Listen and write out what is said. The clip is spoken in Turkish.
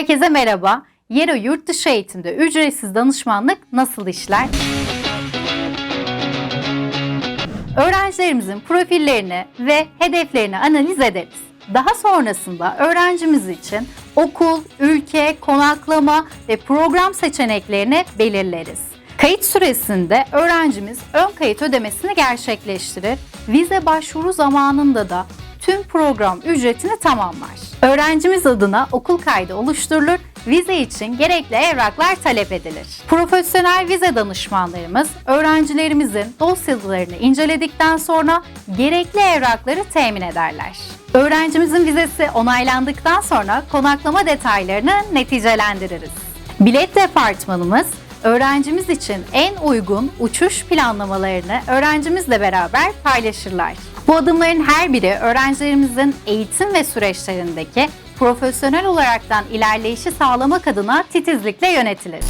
Herkese merhaba. Yero Yurt Dışı Eğitim'de ücretsiz danışmanlık nasıl işler? Öğrencilerimizin profillerini ve hedeflerini analiz ederiz. Daha sonrasında öğrencimiz için okul, ülke, konaklama ve program seçeneklerini belirleriz. Kayıt süresinde öğrencimiz ön kayıt ödemesini gerçekleştirir. Vize başvuru zamanında da tüm program ücretini tamamlar. Öğrencimiz adına okul kaydı oluşturulur, vize için gerekli evraklar talep edilir. Profesyonel vize danışmanlarımız öğrencilerimizin dosyalarını inceledikten sonra gerekli evrakları temin ederler. Öğrencimizin vizesi onaylandıktan sonra konaklama detaylarını neticelendiririz. Bilet departmanımız öğrencimiz için en uygun uçuş planlamalarını öğrencimizle beraber paylaşırlar. Bu adımların her biri öğrencilerimizin eğitim ve süreçlerindeki profesyonel olaraktan ilerleyişi sağlamak adına titizlikle yönetilir.